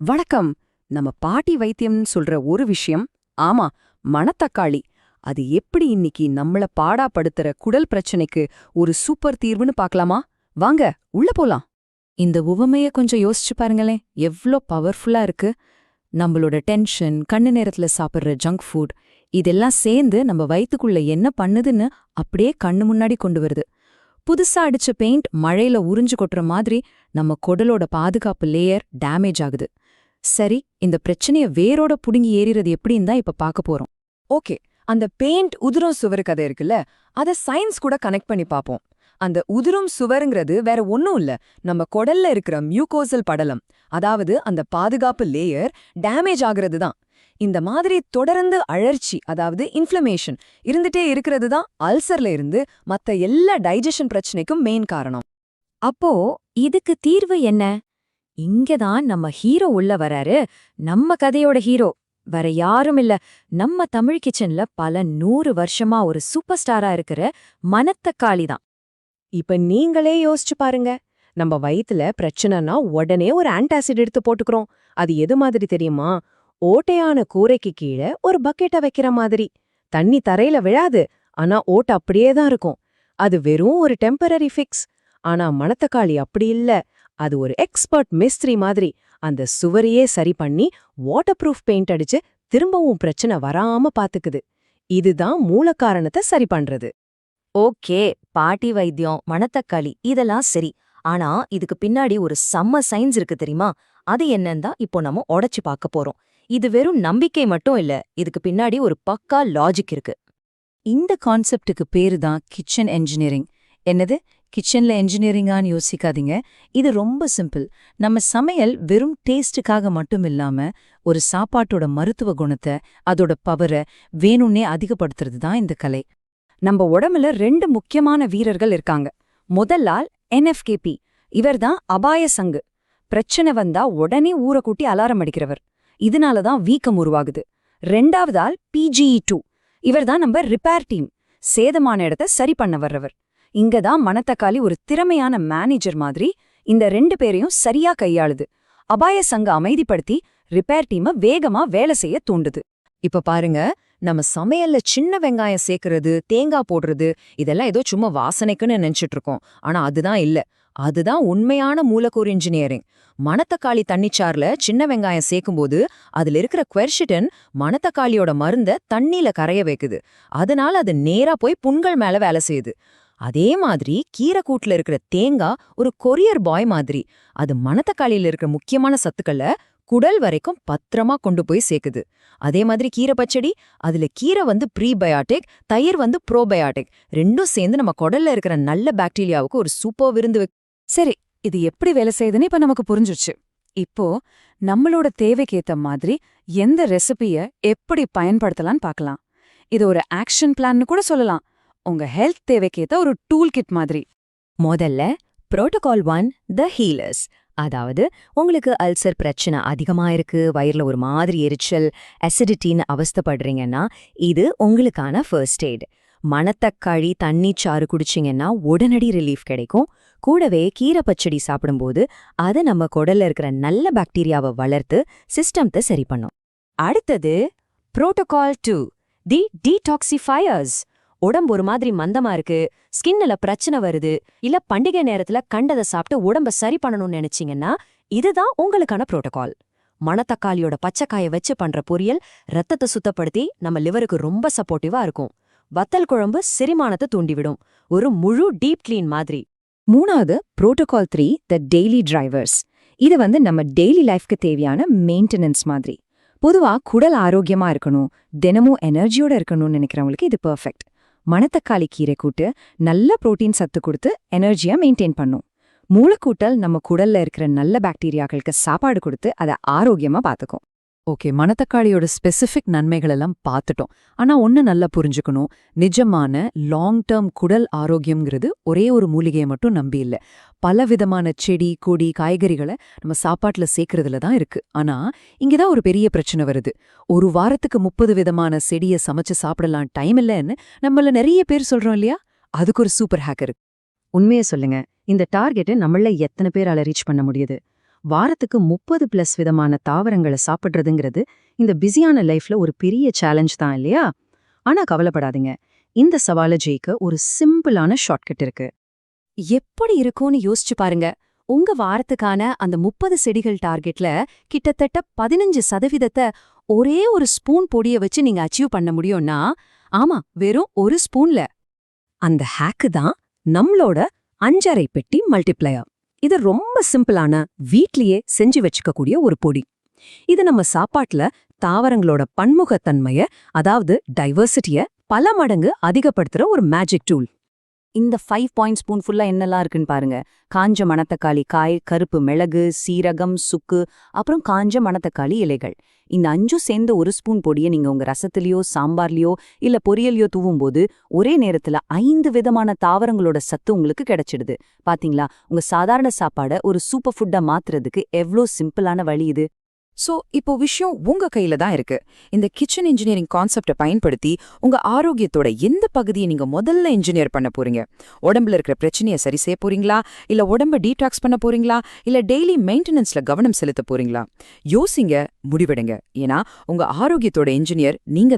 வணக்கம். நம்ம பாட்டி வைத்தியம்னு சொல்ற ஒரு விஷயம் ஆமா மணத்தக்காளி. அது எப்படி இன்னைக்கு நம்மள பாடாப்படுத்துற குடல் பிரச்சனைக்கு ஒரு சூப்பர் தீர்வுன்னு பார்க்கலாமா வாங்க உள்ள போலாம். இந்த உவமைய கொஞ்சம் யோசிச்சு பாருங்களேன் எவ்ளோ பவர்ஃபுல்லா இருக்கு. நம்மளோட டென்ஷன் கண்ணு நேரத்துல சாப்பிடுற ஜங்க் ஃபுட் இதெல்லாம் சேர்ந்து நம்ம வயித்துக்குள்ள என்ன பண்ணுதுன்னு அப்படியே கண்ணு முன்னாடி கொண்டு வருது. புதுசா அடிச்ச பெயிண்ட் மழையில உறிஞ்சு கொட்டுற மாதிரி நம்ம குடலோட பாதுகாப்பு லேயர் டேமேஜ் ஆகுது. சரி இந்த பிரச்சனைய வேரோட புடுங்கி ஏறிறது எப்படின்னு தான் இப்ப பார்க்க போறோம். ஓகே அந்த பெயிண்ட் உதிரும் சுவர் கதை இருக்குல்ல அத சயின்ஸ் கூட கனெக்ட் பண்ணி பார்ப்போம் அந்த உதிரும் சுவருங்கிறது வேற ஒன்னும் இல்ல நம்ம குடல்ல இருக்கிற மியூகோசல் படலம் அதாவது அந்த பாதுகாப்பு லேயர் டேமேஜ் ஆகுறது தான். இந்த மாதிரி தொடர்ந்து அழற்சி அதாவது இன்ஃப்ளமேஷன் இருந்துட்டே இருக்கிறது தான் அல்சர்ல இருந்து மத்த எல்லா டைஜஷன் பிரச்சனைக்கும் மெயின் காரணம். அப்போ இதுக்கு தீர்வு என்ன? இங்கதான் நம்ம ஹீரோ உள்ள வராரு. நம்ம கதையோட ஹீரோ வேற யாரும் இல்ல. நம்ம தமிழ் கிச்சன்ல பல நூறு வருஷமா ஒரு சூப்பர் ஸ்டாரா இருக்கிற மனத்தக்காளி தான். இப்ப நீங்களே யோசிச்சு பாருங்க. நம்ம வயித்துல பிரச்சனைனா உடனே ஒரு ஆன்டாசிட் எடுத்து போட்டுக்கிறோம். அது எது மாதிரி தெரியுமா? ஓட்டையான கூரைக்கு கீழே ஒரு பக்கெட்ட வைக்கிற மாதிரி. தண்ணி தரையில விழாது. ஆனா ஓட்டை அப்படியே தான் இருக்கும். அது வெறும் ஒரு டெம்பரரி ஃபிக்ஸ் ஆனா மணத்தக்காளி அப்படி இல்ல. அது ஒரு எக்ஸ்பர்ட் மிஸ்திரி மாதிரி. அந்த சுவரையே சரி பண்ணி வாட்டர் ப்ரூஃப் பெயிண்ட் அடிச்சு திரும்பவும் பிரச்சனை வராம பாத்துக்குது. இதுதான் மூல காரணத்தை சரி பண்றது. ஓகே பாட்டி வைத்தியம் மணத்தக்காளி இதெல்லாம் சரி. ஆனா இதுக்கு பின்னாடி ஒரு செம்ம சயின்ஸ் இருக்கு தெரியுமா? அது என்னன்னு தான் இப்போ நம்ம உடைச்சு பார்க்க போறோம். இது வெறும் நம்பிக்கை மட்டும் இல்ல இதுக்கு பின்னாடி ஒரு பக்கா லாஜிக் இருக்கு. இந்த கான்செப்டுக்கு பேரு தான் கிச்சன் என்ஜினியரிங் என்னது? கிச்சன்ல என்ஜினியரிங்கான்னு யோசிக்காதீங்க. இது ரொம்ப சிம்பிள் நம்ம சமையல் வெறும் டேஸ்ட்டுக்காக மட்டும் இல்லாம ஒரு சாப்பாட்டோட மருத்துவ குணத்தை அதோட பவரை வேணும்னே அதிகப்படுத்துறது தான் இந்த கலை. நம்ம உடம்புல ரெண்டு முக்கியமான வீரர்கள் இருக்காங்க. முதலால் என்எஃப்கேபி இவர் இவர்தான் அபாய சங்கு. பிரச்சனை வந்தா உடனே ஊரை கூட்டி அலாரம் அடிக்கிறவர். இதனால தான் வீக்கம் உருவாகுது. ரெண்டாவது ஆள் பிஜிஇ டூ இவர்தான் நம்ம ரிப்பேர் டீம் சேதமான இடத்த சரி பண்ண வர்றவர். இங்க தான் மணத்தக்காளி ஒரு திறமையான மேனேஜர் மாதிரி இந்த ரெண்டு பேரையும் சரியா கையாளுது. அபாய சங்க அமைதிப்படுத்தி ரிப்பேர் டீம வேகமா வேலை செய்ய தூண்டுது. இப்ப பாருங்க நம்ம சமையல்ல சின்ன வெங்காயம் சேர்க்கறது தேங்காய் போடுறது இதெல்லாம் ஏதோ சும்மா வாசனைக்குன்னு நினைச்சிட்டு இருக்கோம் ஆனா அதுதான் இல்ல. அதுதான் உண்மையான மூலக்கூறு இன்ஜினியரிங் மணத்தக்காளி தண்ணிச்சார்ல சின்ன வெங்காயம் சேர்க்கும்போது அதுல இருக்கிற குவெர்ஷிட்டன் மணத்தக்காளியோட மருந்த தண்ணியில கரைய வைக்குது. அதனால அது நேரா போய் புண்கள் மேல வேலை செய்யுது. அதே மாதிரி கீரைக்கூட்டுல இருக்கிற தேங்காய் ஒரு கொரியர் பாய் மாதிரி. அது மணத்தக்காளியில இருக்கிற முக்கியமான சத்துக்களை குடல் வரைக்கும் பத்திரமா கொண்டு போய் சேர்க்குது. அதே மாதிரி கீரை பச்சடி அதுல கீரை வந்து ப்ரீபயாட்டிக் தயிர் வந்து ப்ரோபயாட்டிக். ரெண்டும் சேர்ந்து நம்ம குடல்ல இருக்கிற நல்ல பாக்டீரியாவுக்கு ஒரு சூப்பர் விருந்து சரி இது எப்படி வேலை செய்யுதுன்னு இப்ப நமக்கு புரிஞ்சுச்சு இப்போ நம்மளோட தேவைக்கேத்த மாதிரி எந்த ரெசிபிய எப்படி பயன்படுத்தலாம்னு பார்க்கலாம் இது ஒரு ஆக்ஷன் பிளான்னு கூட சொல்லலாம். உங்க ஹெல்த் தேவைக்கேத்த ஒரு டூல் கிட் மாதிரி. முதல்ல புரோட்டோகால் ஒன் த ஹீலர்ஸ் அதாவது உங்களுக்கு அல்சர் பிரச்சனை அதிகமா இருக்கு வயிறில் ஒரு மாதிரி எரிச்சல் அசிடிட்டின்னு அவஸ்தப்படுறீங்கன்னா இது உங்களுக்கான ஃபர்ஸ்ட் எய்ட் மணத்தக்காளி தண்ணி சாறு குடிச்சிங்கன்னா உடனடி ரிலீஃப் கிடைக்கும். கூடவே கீரை பச்சடி சாப்பிடும்போது அது நம்ம குடல்ல இருக்கிற நல்ல பாக்டீரியாவை வளர்த்து சிஸ்டம்த்தை சரி பண்ணும். அடுத்தது புரோட்டோகால் டூ தி டீடாக்சிஃபயர்ஸ் உடம்பு ஒரு மாதிரி மந்தமா இருக்கு ஸ்கின்ல பிரச்சனை வருது இல்ல பண்டிகை நேரத்துல கண்டதை சாப்பிட்டு உடம்ப சரி பண்ணணும்னு நினைச்சீங்கன்னா இதுதான் உங்களுக்கான புரோட்டோகால் மணத்தக்காளியோட பச்சைக்காய வச்சு பண்ற பொரியல் ரத்தத்தை சுத்தப்படுத்தி நம்ம லிவருக்கு ரொம்ப சப்போர்ட்டிவா இருக்கும். வத்தல் குழம்பு செரிமானத்தை தூண்டிவிடும். ஒரு முழு டீப் கிளீன் மாதிரி. மூணாவது protocol three the daily drivers இது வந்து நம்ம டெய்லி லைஃப்க்கு தேவையான மெயின்டெனன்ஸ் மாதிரி. பொதுவா குடல் ஆரோக்கியமா இருக்கணும் தினமும் எனர்ஜியோட இருக்கணும்னு நினைக்கிறவங்களுக்கு இது பெர்ஃபெக்ட் மணத்தக்காளி கீரை கூட்டு நல்ல புரோட்டீன் சத்து கொடுத்து எனர்ஜியா மெயின்டைன் பண்ணும். மூளைக்கூட்டல் நம்ம குடல்ல இருக்கிற நல்ல பாக்டீரியாக்களுக்கு சாப்பாடு கொடுத்து அதை ஆரோக்கியமா பாத்துக்கும். ஓகே மணத்தக்காளியோட ஸ்பெசிஃபிக் நன்மைகள் எல்லாம் பார்த்துட்டோம். ஆனா ஒன்னு நல்லா புரிஞ்சுக்கணும். நிஜமான லாங் டேர்ம் குடல் ஆரோக்கியம்ங்கிறது ஒரே ஒரு மூலிகையை மட்டும் நம்பி இல்லை. பல விதமான செடி கொடி காய்கறிகளை நம்ம சாப்பாட்டுல சேர்க்கறதுல தான் இருக்கு. ஆனா இங்கதான் ஒரு பெரிய பிரச்சனை வருது. ஒரு வாரத்துக்கு முப்பது விதமான செடியை சமைச்சு சாப்பிடலாம் டைம் இல்லைன்னு நம்மள நிறைய பேர் சொல்றோம் இல்லையா? அதுக்கு ஒரு சூப்பர் ஹேக்கர் உண்மையை சொல்லுங்க. இந்த டார்கெட்டை நம்மள எத்தனை பேரால ரீச் பண்ண முடியுது? வாரத்துக்கு முப்பது பிளஸ் விதமான தாவரங்களை சாப்பிட்றதுங்கிறது இந்த பிஸியான லைஃப்ல ஒரு பெரிய சேலஞ்ச் தான் இல்லையா? ஆனா கவலைப்படாதீங்க. இந்த சவாலை ஜெயிக்க ஒரு சிம்பிளான ஷார்ட்கட் இருக்கு. எப்படி இருக்கும்னு யோசிச்சு பாருங்க. உங்க வாரத்துக்கான அந்த முப்பது செடிகள் டார்கெட்ல கிட்டத்தட்ட பதினஞ்சு சதவீதத்தை ஒரே ஒரு ஸ்பூன் பொடிய வச்சு நீங்க அச்சீவ் பண்ண முடியும்னா ஆமா வெறும் ஒரு ஸ்பூன்ல அந்த ஹேக்கு தான் நம்மளோட அஞ்சரை பெட்டி மல்டிப்ளையர் இது ரொம்ப சிம்பிளான வீட்லயே செஞ்சு வச்சுக்கக்கூடிய ஒரு பொடி. இது நம்ம சாப்பாட்டுல தாவரங்களோட பன்முகத்தன்மைய அதாவது டைவர்சிட்டிய பல மடங்கு அதிகப்படுத்துற ஒரு மேஜிக் டூல் இந்த ஃபைவ் பாயிண்ட் ஸ்பூன் ஃபுல்லா என்னெல்லாம் இருக்குன்னு பாருங்க. காஞ்ச மணத்தக்காளி காய் கருப்பு மிளகு சீரகம் சுக்கு அப்புறம் காஞ்ச மணத்தக்காளி இலைகள். இந்த அஞ்சும் சேர்ந்த ஒரு ஸ்பூன் பொடியை நீங்க உங்க ரசத்துலயோ சாம்பார்லயோ இல்ல பொரியலையோ தூவும்போது ஒரே நேரத்துல ஐந்து விதமான தாவரங்களோட சத்து உங்களுக்கு கிடைச்சிடுது. பாத்தீங்களா? உங்க சாதாரண சாப்பாட ஒரு சூப்பர் ஃபுட்டாக மாத்துறதுக்கு எவ்ளோ சிம்பிளான வழி இது? சோ இப்போ விஷயம் உங்க கையில தான் இருக்கு. இந்த கிச்சன் இன்ஜினியரிங் கான்செப்டை பயன்படுத்தி உங்க ஆரோக்கியத்தோட எந்த பகுதியை நீங்க முதல்ல இன்ஜினியர் பண்ண போறீங்க? உடம்புல இருக்கிற பிரச்சனையை சரி செய்ய போறீங்களா? இல்ல உடம்ப டீடாக்ஸ் பண்ண போறீங்களா? இல்ல டெய்லி மெயின்டெனன்ஸ்ல கவனம் செலுத்த போறீங்களா? யோசிங்க முடிவெடுங்க. ஏன்னா உங்க ஆரோக்கியத்தோட இன்ஜினியர் நீங்க